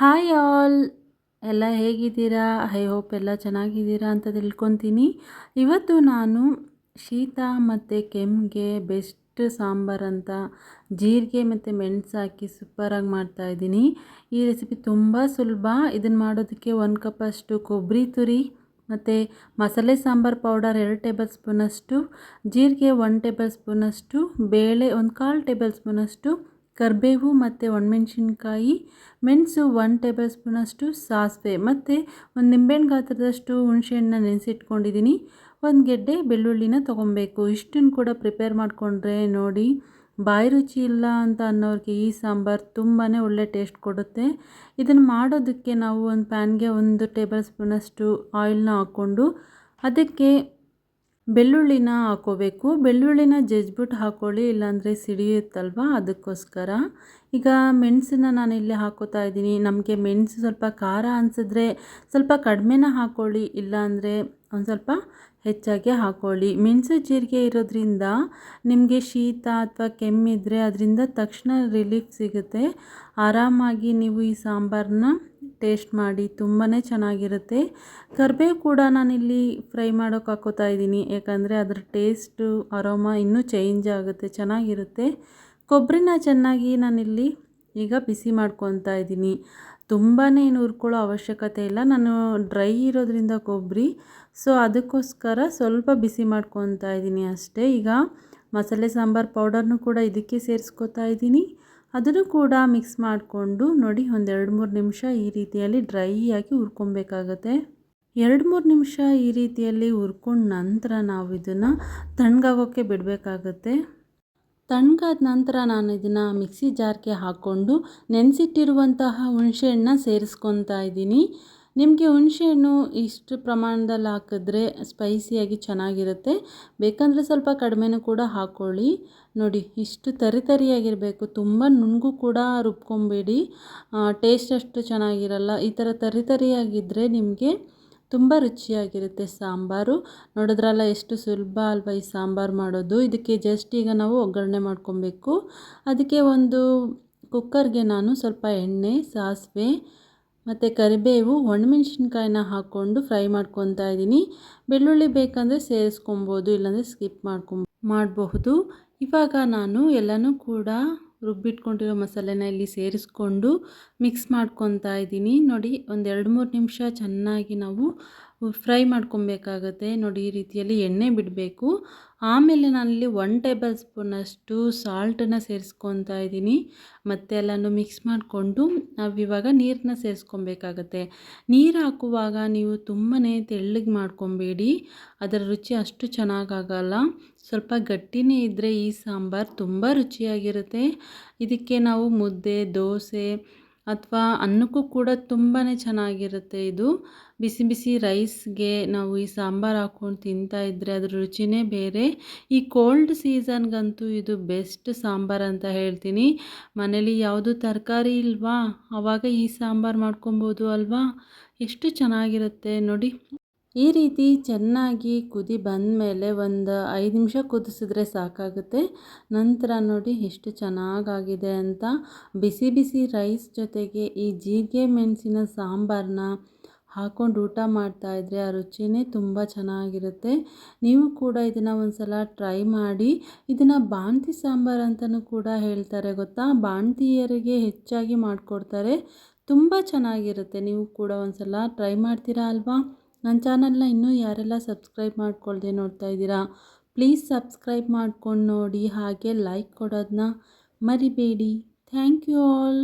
Hi all ಎಲ್ಲ ಹೇಗಿದ್ದೀರಾ? I hope ಎಲ್ಲ ಚೆನ್ನಾಗಿದ್ದೀರಾ ಅಂತ ತಿಳ್ಕೊತೀನಿ. ಇವತ್ತು ನಾನು ಶೀತ ಮತ್ತು ಕೆಮ್ಮಿಗೆ ಬೆಸ್ಟ್ ಸಾಂಬಾರು ಅಂತ ಜೀರಿಗೆ ಮತ್ತು ಮೆಣಸು ಹಾಕಿ ಸೂಪರಾಗಿ ಮಾಡ್ತಾಯಿದ್ದೀನಿ ಈ ರೆಸಿಪಿ ತುಂಬ ಸುಲಭ. ಇದನ್ನು ಮಾಡೋದಕ್ಕೆ ಒಂದು ಕಪ್ಪಷ್ಟು ಕೊಬ್ಬರಿ ತುರಿ ಮತ್ತು ಮಸಾಲೆ ಸಾಂಬಾರು ಪೌಡರ್ ಎರಡು ಟೇಬಲ್ ಸ್ಪೂನಷ್ಟು ಜೀರಿಗೆ ಒನ್ ಟೇಬಲ್ ಸ್ಪೂನಷ್ಟು ಬೇಳೆ ಒಂದು ಕಾಲು ಟೇಬಲ್ ಸ್ಪೂನಷ್ಟು ಕರಿಬೇವು ಮತ್ತು ಒಣಮೆಣಸಿನ್ಕಾಯಿ, ಮೆಣಸು ಒನ್ ಟೇಬಲ್ ಸ್ಪೂನಷ್ಟು ಸಾಸಿವೆ ಮತ್ತು ಒಂದು ನಿಂಬೆಹಣ್ಣು ಗಾತ್ರದಷ್ಟು ಹುಣಸೆಹಣ್ಣನ್ನ ನೆನೆಸಿಟ್ಕೊಂಡಿದ್ದೀನಿ ಒಂದು ಗೆಡ್ಡೆ ಬೆಳ್ಳುಳ್ಳಿನ ತೊಗೊಬೇಕು. ಇಷ್ಟನ್ನು ಕೂಡ ಪ್ರಿಪೇರ್ ಮಾಡಿಕೊಂಡ್ರೆ ನೋಡಿ, ಬಾಯಿ ರುಚಿ ಇಲ್ಲ ಅಂತ ಅನ್ನೋರಿಗೆ ಈ ಸಾಂಬಾರು ತುಂಬಾ ಒಳ್ಳೆ ಟೇಸ್ಟ್ ಕೊಡುತ್ತೆ. ಇದನ್ನು ಮಾಡೋದಕ್ಕೆ ನಾವು ಒಂದು ಪ್ಯಾನ್ಗೆ ಒಂದು ಟೇಬಲ್ ಸ್ಪೂನಷ್ಟು ಆಯಿಲ್ನ ಹಾಕ್ಕೊಂಡು, ಅದಕ್ಕೆ ಬೆಳ್ಳುಳ್ಳಿನ ಹಾಕೋಬೇಕು. ಬೆಳ್ಳುಳ್ಳಿನ ಜಜ್ಬಿಟ್ಟು ಹಾಕ್ಕೊಳ್ಳಿ ಇಲ್ಲಾಂದರೆ ಸಿಡಿಯುತ್ತಲ್ವ? ಅದಕ್ಕೋಸ್ಕರ. ಈಗ ಮೆಣಸನ್ನ ನಾನು ಇಲ್ಲಿ ಹಾಕೋತಾ ಇದ್ದೀನಿ. ನಮಗೆ ಮೆಣಸು ಸ್ವಲ್ಪ ಖಾರ ಅನಿಸಿದ್ರೆ ಸ್ವಲ್ಪ ಕಡಿಮೆನ ಹಾಕ್ಕೊಳ್ಳಿ ಇಲ್ಲಾಂದರೆ ಒಂದು ಸ್ವಲ್ಪ ಹೆಚ್ಚಾಗಿ ಹಾಕ್ಕೊಳ್ಳಿ ಮೆಣಸು ಜೀರಿಗೆ ಇರೋದ್ರಿಂದ ನಿಮಗೆ ಶೀತ ಅಥವಾ ಕೆಮ್ಮಿದ್ರೆ ಅದರಿಂದ ತಕ್ಷಣ ರಿಲೀಫ್ ಸಿಗುತ್ತೆ. ಆರಾಮಾಗಿ ನೀವು ಈ ಸಾಂಬಾರನ್ನ ಟೇಸ್ಟ್ ಮಾಡಿ ತುಂಬಾ ಚೆನ್ನಾಗಿರುತ್ತೆ. ಕರಿಬೇವು ಕೂಡ ನಾನಿಲ್ಲಿ ಫ್ರೈ ಮಾಡೋಕೆ ಹಾಕೋತಾ ಇದ್ದೀನಿ. ಯಾಕಂದರೆ ಅದರ ಟೇಸ್ಟು, ಅರೋಮ ಇನ್ನೂ ಚೇಂಜ್ ಆಗುತ್ತೆ, ಚೆನ್ನಾಗಿರುತ್ತೆ. ಕೊಬ್ಬರಿನ ಚೆನ್ನಾಗಿ ನಾನಿಲ್ಲಿ ಈಗ ಬಿಸಿ ಮಾಡ್ಕೊತಾ ಇದ್ದೀನಿ. ತುಂಬಾ ಏನು ಹುರ್ಕೊಳ್ಳೋ ಅವಶ್ಯಕತೆ ಇಲ್ಲ. ನಾನು ಡ್ರೈ ಇರೋದ್ರಿಂದ ಕೊಬ್ಬರಿ ಸೊ ಅದಕ್ಕೋಸ್ಕರ ಸ್ವಲ್ಪ ಬಿಸಿ ಮಾಡ್ಕೊತಾ ಇದ್ದೀನಿ ಅಷ್ಟೇ. ಈಗ ಮಸಾಲೆ ಸಾಂಬಾರು ಪೌಡರ್ನು ಕೂಡ ಇದಕ್ಕೆ ಸೇರಿಸ್ಕೊತಾ ಇದ್ದೀನಿ. ಅದನ್ನು ಕೂಡ ಮಿಕ್ಸ್ ಮಾಡಿಕೊಂಡು ನೋಡಿ, ಒಂದೆರಡು ಮೂರು ನಿಮಿಷ ಈ ರೀತಿಯಲ್ಲಿ ಡ್ರೈ ಆಗಿ ಹುರ್ಕೊಬೇಕಾಗತ್ತೆ. ಎರಡು ಮೂರು ನಿಮಿಷ ಈ ರೀತಿಯಲ್ಲಿ ಹುರ್ಕೊಂಡ ನಂತರ ನಾವು ಇದನ್ನು ತಣ್ಣಗಾಗೋಕ್ಕೆ ಬಿಡಬೇಕಾಗತ್ತೆ. ತಣ್ಣಗಾದ ನಂತರ ನಾನು ಇದನ್ನು ಮಿಕ್ಸಿ ಜಾರ್ಗೆ ಹಾಕ್ಕೊಂಡು ನೆನೆಸಿಟ್ಟಿರುವಂತಹ ಹುಣಸೆಹಣ್ಣನ್ನ ಸೇರಿಸ್ಕೊತಾ ಇದ್ದೀನಿ. ನಿಮಗೆ ಹುಣಸೆಹಣ್ಣು ಇಷ್ಟು ಪ್ರಮಾಣದಲ್ಲಿ ಹಾಕಿದ್ರೆ ಸ್ಪೈಸಿಯಾಗಿ ಚೆನ್ನಾಗಿರುತ್ತೆ. ಬೇಕಂದರೆ ಸ್ವಲ್ಪ ಕಡಿಮೆನೂ ಕೂಡ ಹಾಕ್ಕೊಳ್ಳಿ ನೋಡಿ, ಇಷ್ಟು ತರಿ ತರಿಯಾಗಿರಬೇಕು. ತುಂಬ ನುಣ್ಗು ಕೂಡ ರುಬ್ಕೊಬೇಡಿ. ಟೇಸ್ಟ್ ಅಷ್ಟು ಚೆನ್ನಾಗಿರಲ್ಲ. ಈ ಥರ ತರಿ ತರಿಯಾಗಿದ್ದರೆ ನಿಮಗೆ ತುಂಬ ರುಚಿಯಾಗಿರುತ್ತೆ ಸಾಂಬಾರು. ನೋಡಿದ್ರಲ್ಲ, ಎಷ್ಟು ಸುಲಭ ಅಲ್ವಾ ಈ ಸಾಂಬಾರು ಮಾಡೋದು. ಇದಕ್ಕೆ ಜಸ್ಟ್ ಈಗ ನಾವು ಒಗ್ಗರಣೆ ಮಾಡ್ಕೊಬೇಕು. ಅದಕ್ಕೆ ಒಂದು ಕುಕ್ಕರ್ಗೆ ನಾನು ಸ್ವಲ್ಪ ಎಣ್ಣೆ, ಸಾಸಿವೆ ಮತ್ತು ಕರಿಬೇವು, ಒಣಮೆಣ್ಸಿನ್ಕಾಯಿನ ಹಾಕ್ಕೊಂಡು ಫ್ರೈ ಮಾಡ್ಕೊತಾ ಇದ್ದೀನಿ. ಬೆಳ್ಳುಳ್ಳಿ ಬೇಕಂದರೆ ಸೇರಿಸ್ಕೊಬೋದು, ಇಲ್ಲಾಂದರೆ ಸ್ಕಿಪ್ ಮಾಡ್ಕೊಬ ಮಾಡಬಹುದು. ಇವಾಗ ನಾನು ಎಲ್ಲನೂ ಕೂಡ ರುಬ್ಬಿಟ್ಕೊಂಡಿರೋ ಮಸಾಲೆನ ಇಲ್ಲಿ ಸೇರಿಸ್ಕೊಂಡು ಮಿಕ್ಸ್ ಮಾಡ್ಕೊತಾ ಇದ್ದೀನಿ. ನೋಡಿ ಒಂದು ಎರಡು ಮೂರು ನಿಮಿಷ ಚೆನ್ನಾಗಿ ನಾವು ಫ್ರೈ ಮಾಡ್ಕೊಬೇಕಾಗತ್ತೆ. ನೋಡಿ, ಈ ರೀತಿಯಲ್ಲಿ ಎಣ್ಣೆ ಬಿಡಬೇಕು. ಆಮೇಲೆ ನಾನಿಲ್ಲಿ ಒನ್ ಟೇಬಲ್ ಸ್ಪೂನಷ್ಟು ಸಾಲ್ಟನ್ನು ಸೇರಿಸ್ಕೊತಾ ಇದ್ದೀನಿ. ಮತ್ತೆ ಎಲ್ಲನೂ ಮಿಕ್ಸ್ ಮಾಡಿಕೊಂಡು ನಾವಿವಾಗ ನೀರನ್ನ ಸೇರಿಸ್ಕೊಬೇಕಾಗತ್ತೆ. ನೀರು ಹಾಕುವಾಗ ನೀವು ತುಂಬಾ ತೆಳ್ಳಗೆ ಮಾಡ್ಕೊಬೇಡಿ. ಅದರ ರುಚಿ ಅಷ್ಟು ಚೆನ್ನಾಗಾಗಲ್ಲ. ಸ್ವಲ್ಪ ಗಟ್ಟಿನೇ ಇದ್ದರೆ ಈ ಸಾಂಬಾರು ತುಂಬ ರುಚಿಯಾಗಿರುತ್ತೆ. ಇದಕ್ಕೆ ನಾವು ಮುದ್ದೆ, ದೋಸೆ ಅಥವಾ ಅನ್ನಕ್ಕೂ ಕೂಡ ತುಂಬಾ ಚೆನ್ನಾಗಿರುತ್ತೆ ಇದು. ಬಿಸಿ ಬಿಸಿ ರೈಸ್ಗೆ ನಾವು ಈ ಸಾಂಬಾರು ಹಾಕ್ಕೊಂಡು ತಿಂತಾ ಇದ್ದರೆ ಅದ್ರ ರುಚಿನೇ ಬೇರೆ. ಈ ಕೋಲ್ಡ್ ಸೀಸನ್ಗಂತೂ ಇದು ಬೆಸ್ಟ್ ಸಾಂಬಾರು ಅಂತ ಹೇಳ್ತೀನಿ. ಮನೇಲಿ ಯಾವುದು ತರಕಾರಿ ಇಲ್ವಾ? ಆವಾಗ ಈ ಸಾಂಬಾರು ಮಾಡ್ಕೊಬೋದು ಅಲ್ವಾ? ಎಷ್ಟು ಚೆನ್ನಾಗಿರುತ್ತೆ ನೋಡಿ. ಈ ರೀತಿ ಚೆನ್ನಾಗಿ ಕುದಿ ಬಂದ ಮೇಲೆ ಒಂದು ಐದು ನಿಮಿಷ ಕುದಿಸಿದ್ರೆ ಸಾಕಾಗುತ್ತೆ. ನಂತರ ನೋಡಿ ಎಷ್ಟು ಚೆನ್ನಾಗಾಗಿದೆ ಅಂತ. ಬಿಸಿ ಬಿಸಿ ರೈಸ್ ಜೊತೆಗೆ ಈ ಜೀರಿಗೆ ಮೆಣಸಿನ ಸಾಂಬಾರನ್ನ ಹಾಕ್ಕೊಂಡು ಊಟ ಮಾಡ್ತಾಯಿದ್ರೆ ಆ ರುಚಿನೇ ತುಂಬ ಚೆನ್ನಾಗಿರುತ್ತೆ. ನೀವು ಕೂಡ ಇದನ್ನು ಒಂದು ಸಲ ಟ್ರೈ ಮಾಡಿ. ಇದನ್ನು ಬಾಂತಿ ಸಾಂಬಾರು ಅಂತಲೂ ಕೂಡ ಹೇಳ್ತಾರೆ ಗೊತ್ತಾ? ಬಾಣತಿಯರಿಗೆ ಹೆಚ್ಚಾಗಿ ಮಾಡಿಕೊಡ್ತಾರೆ. ತುಂಬ ಚೆನ್ನಾಗಿರುತ್ತೆ. ನೀವು ಕೂಡ ಒಂದು ಸಲ ಟ್ರೈ ಮಾಡ್ತೀರಾ ಅಲ್ವಾ? ನನ್ನ ಚಾನಲ್ನ ಇನ್ನೂ ಯಾರೆಲ್ಲ ಸಬ್ಸ್ಕ್ರೈಬ್ ಮಾಡ್ಕೊಳ್ದೆ ನೋಡ್ತಾ ಇದ್ದೀರಾ, ಪ್ಲೀಸ್ ಸಬ್ಸ್ಕ್ರೈಬ್ ಮಾಡ್ಕೊಂಡು ನೋಡಿ ಹಾಗೆ ಲೈಕ್ ಕೊಡೋದನ್ನ ಮರಿಬೇಡಿ. Thank you all.